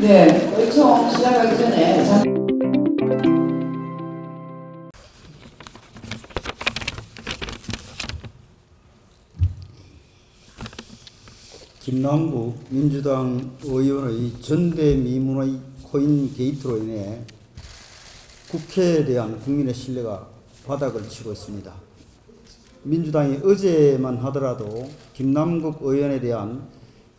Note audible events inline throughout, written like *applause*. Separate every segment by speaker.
Speaker 1: 네, 의총 시작하기 전에
Speaker 2: 남국 민주당 의원의 전대미문의 코인 게이트로 인해 국회에 대한 국민의 신뢰가 바닥을 치고 있습니다. 민주당이 어제만 하더라도 김남국 의원에 대한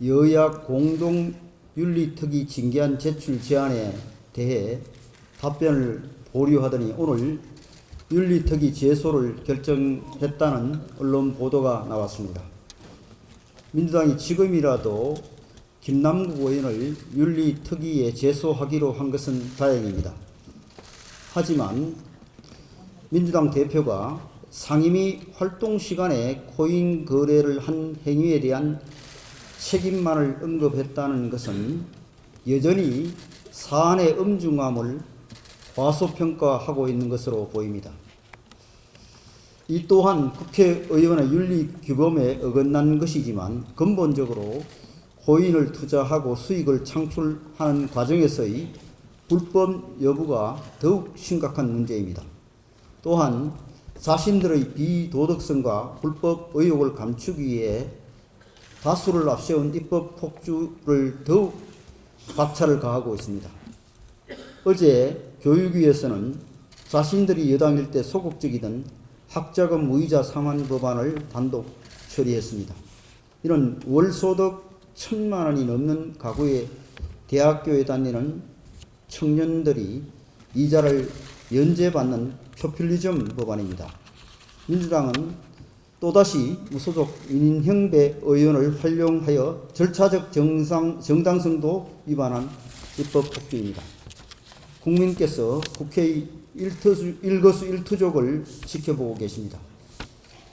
Speaker 2: 여야 공동 윤리특위 징계안 제출 제안에 대해 답변을 보류하더니 오늘 윤리특위 제소를 결정했다는 언론 보도가 나왔습니다. 민주당이 지금이라도 김남국 의원을 윤리특위에 제소하기로 한 것은 다행입니다. 하지만 민주당 대표가 상임위 활동 시간에 코인 거래를 한 행위에 대한 책임만을 언급했다는 것은 여전히 사안의 엄중함을 과소평가하고 있는 것으로 보입니다. 이 또한 국회의원의 윤리 규범에 어긋난 것이지만 근본적으로 코인을 투자하고 수익을 창출하는 과정에서의 불법 여부가 더욱 심각한 문제입니다. 또한 자신들의 비도덕성과 불법 의혹을 감추기 위해 다수를 앞세운 입법 폭주를 더욱 박차를 가하고 있습니다. 어제 교육위에서는 자신들이 여당일 때 소극적이던 학자금 무이자 상환 법안을 단독 처리했습니다. 이런 월소득 천만 원이 넘는 가구의 대학교에 다니는 청년들이 이자를 면제받는 표퓰리즘 법안입니다. 민주당은 또다시 무소속 민인형배 의원을 활용하여 절차적 정상, 정당성도 위반한 입법 폭주입니다. 국민께서 국회의 일터수, 일거수 일투족을 지켜보고 계십니다.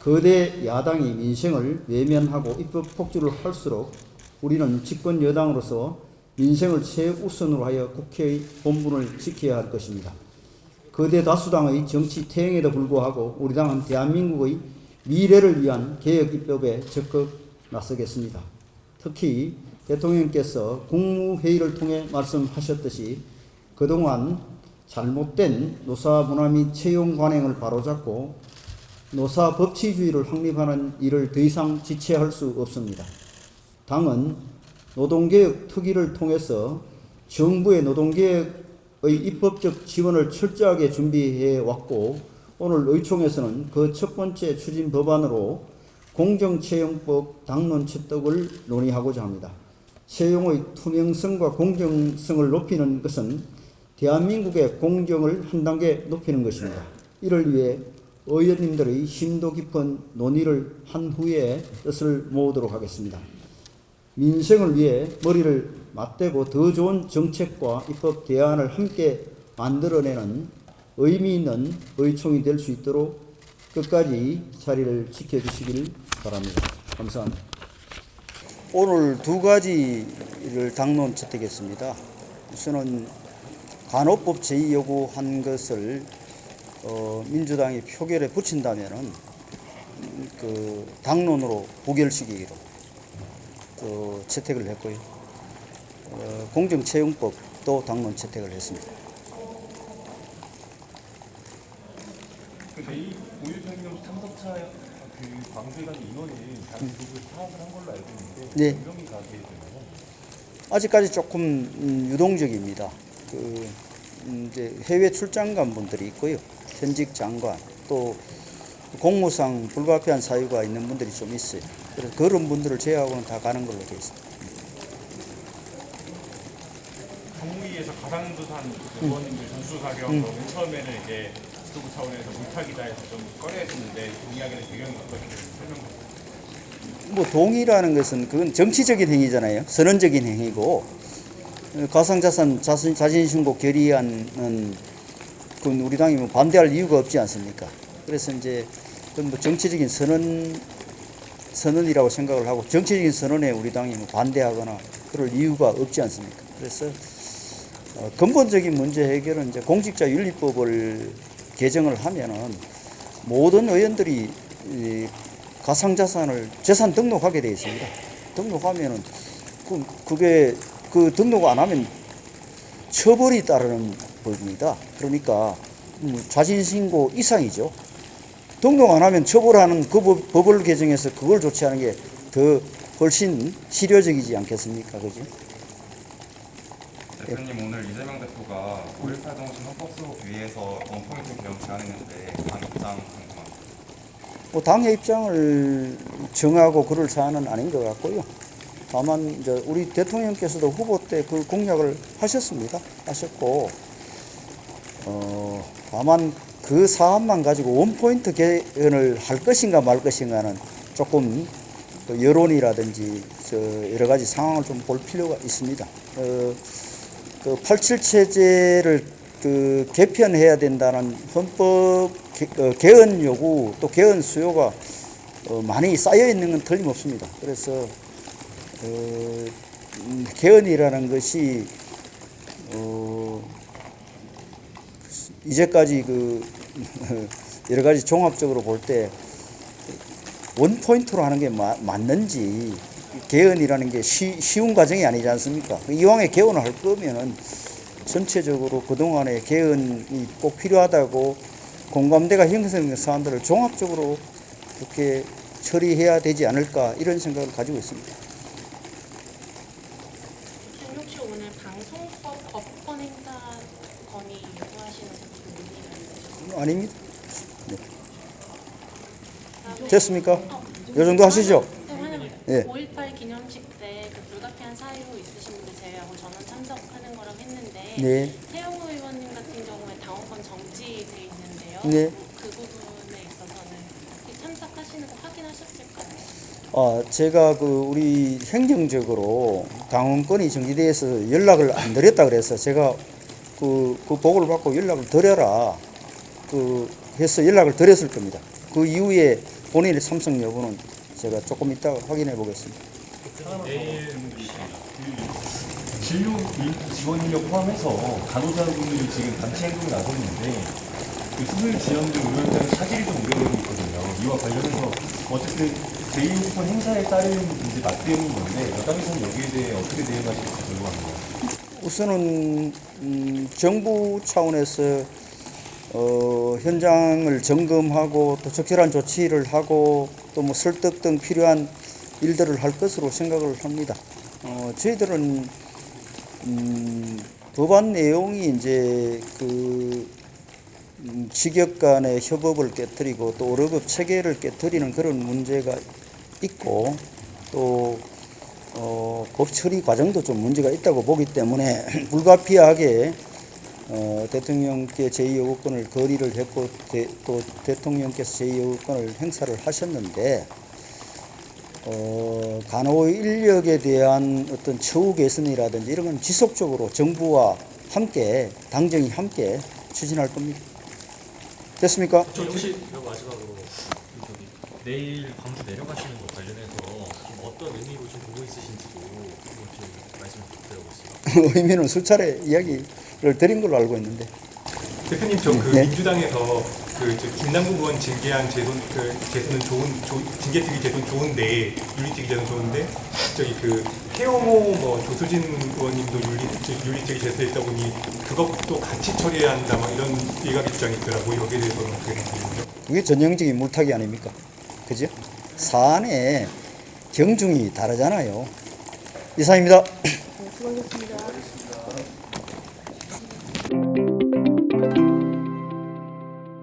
Speaker 2: 거대 야당이 민생을 외면하고 입법 폭주를 할수록 우리는 집권 여당으로서 민생을 최우선으로 하여 국회의 본분을 지켜야 할 것입니다. 거대 다수당의 정치 태행에도 불구하고 우리 당은 대한민국의 미래를 위한 개혁 입법에 적극 나서겠습니다. 특히 대통령께서 국무회의를 통해 말씀하셨듯이 그동안 잘못된 노사 문화 및 채용 관행을 바로잡고 노사 법치주의를 확립하는 일을 더 이상 지체할 수 없습니다. 당은 노동개혁 특위를 통해서 정부의 노동개혁의 입법적 지원을 철저하게 준비해 왔고 오늘 의총에서는 그 첫 번째 추진 법안으로 공정채용법 당론 채택을 논의하고자 합니다. 채용의 투명성과 공정성을 높이는 것은 대한민국의 공정을 한 단계 높이는 것입니다. 이를 위해 의원님들의 심도 깊은 논의를 한 후에 뜻을 모으도록 하겠습니다. 민생을 위해 머리를 맞대고 더 좋은 정책과 입법 대안을 함께 만들어내는 의미 있는 의총이 될 수 있도록 끝까지 자리를 지켜주시길 바랍니다. 감사합니다. 오늘 두 가지를 당론 채택했습니다. 우선은 간호법 제의 요구한 것을 어, 민주당이 표결에 붙인다면은 음, 그 당론으로 부결시키기로 어, 채택을 했고요. 어, 공정채용법도 당론 채택을 했습니다.
Speaker 3: 근데 이 오일평경 참석차 그 광수회관 인원이 대한민국을 파악을 한 걸로 알고 있는데
Speaker 2: 네.
Speaker 3: 몇 명이 가게 되나요?
Speaker 2: 아직까지 조금 음, 유동적입니다. 그 음, 이제 해외 출장 간 분들이 있고요. 현직 장관 또 공무상 불가피한 사유가 있는 분들이 좀 있어요. 그래서 그런 분들을 제외하고는 다 가는 걸로 되어 있습니다.
Speaker 3: 정무위에서 가상두산 의원님들 전수 사격은 처음에는 이제 지도부 차원에서 물타기다 해서 좀 꺼려했었는데 동의하게는 배경이 어떻게 설명
Speaker 2: 좀뭐 동의라는 것은 그건 정치적인 행위잖아요. 선언적인 행위고 어, 가상자산 자신, 자신신고 결의안은 그건 우리 당이 뭐 반대할 이유가 없지 않습니까? 그래서 이제 뭐 정치적인 선언 선언이라고 생각을 하고 정치적인 선언에 우리 당이 뭐 반대하거나 그럴 이유가 없지 않습니까? 그래서 어, 근본적인 문제 해결은 이제 공직자 윤리법을 개정을 하면은 모든 의원들이 이 가상자산을 재산 등록하게 되어 있습니다. 등록하면은 그, 그게 그 등록 안 하면 처벌이 따르는 법입니다. 그러니까 음, 자진신고 이상이죠. 등록 안 하면 처벌하는 그 법, 법을 개정해서 그걸 조치하는 게 더 훨씬 실효적이지 않겠습니까? 그죠?
Speaker 4: 대표님 오늘 이재명 대표가 5.18 정신 헌법 수업 위에서 원포인트 개혁 제안했는데 당 입장 궁금합니다.
Speaker 2: 뭐 당의 입장을 정하고 그럴 사안은 아닌 것 같고요. 다만 이제 우리 대통령께서도 후보 때 그 공약을 하셨습니다. 하셨고 어 다만 그 사안만 가지고 원포인트 개헌을 할 것인가 말 것인가는 조금 또 여론이라든지 저 여러 가지 상황을 좀 볼 필요가 있습니다. 어, 그 87 체제를 그 개편해야 된다는 헌법 개, 어, 개헌 요구 또 개헌 수요가 어, 많이 쌓여 있는 건 틀림없습니다. 그래서 어, 음, 개헌이라는 것이 어, 이제까지 그 *laughs* 여러 가지 종합적으로 볼 때 원 포인트로 하는 게 마- 맞는지 개헌이라는 게 쉬, 쉬운 과정이 아니지 않습니까? 이왕에 개헌을 할 거면은 전체적으로 그동안의 개헌이 꼭 필요하다고 공감대가 형성된 사안들을 종합적으로 그렇게 처리해야 되지 않을까 이런 생각을 가지고 있습니다.
Speaker 5: 선생님 혹시 오늘 방송법 법권 행사 건의 요구하시는 무슨 의미가 있으신가요?
Speaker 2: 아닙니다. 됐습니까? 요 정도 하시죠?
Speaker 5: 네, 하나만.
Speaker 2: 예.
Speaker 5: 5.18 기념식 때 그 불가피한 사유 있으신 제외하고 전원 참석하는 거라고 했는데
Speaker 2: 네.
Speaker 5: 태영호 의원님 같은 경우에 당원권 정지돼 있는데요.
Speaker 2: 네.
Speaker 5: 그 부분에 있어서는 혹시 참석하시는 거 확인하셨을까요?
Speaker 2: 아, 제가 그 우리 행정적으로 당원권이 정지돼서 연락을 안 드렸다 그래서 제가 그, 그 보고를 받고 연락을 드려라 그 해서 연락을 드렸을 겁니다. 그 이후에 본인의 참석 여부는 제가 조금 이따가 확인해 보겠습니다.
Speaker 6: 진료 인- 지원 인력 포함해서 간호사분들이 지금 단체 행동에 나섰는데 그 수술 지원들 의료진의 차질이 좀 우려되고. 이와 관련해서 어쨌든 제2후보 행사에 따른 이제 맞대응인 건데 여당에서는 여기에 대해 어떻게 대응하실지 궁금합니다.
Speaker 2: 우선은 음, 정부 차원에서 어, 현장을 점검하고 또 적절한 조치를 하고 또 뭐 설득 등 필요한 일들을 할 것으로 생각을 합니다. 어, 저희들은 음, 법안 내용이 이제 그 음, 직역 간의 협업을 깨뜨리고 또 의료법 체계를 깨뜨리는 그런 문제가 있고 또 어, 법 처리 과정도 좀 문제가 있다고 보기 때문에 *clears throat* 불가피하게 어, 대통령께 제2 요구권을 거리를 했고 대, 또 대통령께서 제2 요구권을 행사를 하셨는데 어, 간호 인력에 대한 어떤 처우 개선이라든지 이런 건 지속적으로 정부와 함께 당정이 함께 추진할 겁니다. 됐습니까?
Speaker 7: 저 혹시 마지막으로 저기 내일 광주 내려가시는 것 관련해서 좀 어떤 의미로 좀 보고 있으신지도 좀 말씀 부탁드려보겠습니다. *laughs*
Speaker 2: 의미는 수차례 이야기를 드린 걸로 알고 있는데
Speaker 8: 대표님 저그
Speaker 2: 네.
Speaker 8: 민주당에서 그저 김남국 의원 징계한 제돈 그 제도는 좋은 조, 징계특위 제도는 좋은데 윤리특위 제도는 좋은데 저기 그 태영호 뭐 조수진 의원님도 윤리 저 윤리특위 제도에 있다 보니 그것도 같이 처리해야 한다 막 이런 일각 입장이 있더라고요. 여기에 대해서는 어떻게 생각하세요?
Speaker 2: 그게 전형적인 물타기 아닙니까? 그죠? 사안의 경중이 다르잖아요. 이상입니다.
Speaker 9: 수고하셨습니다.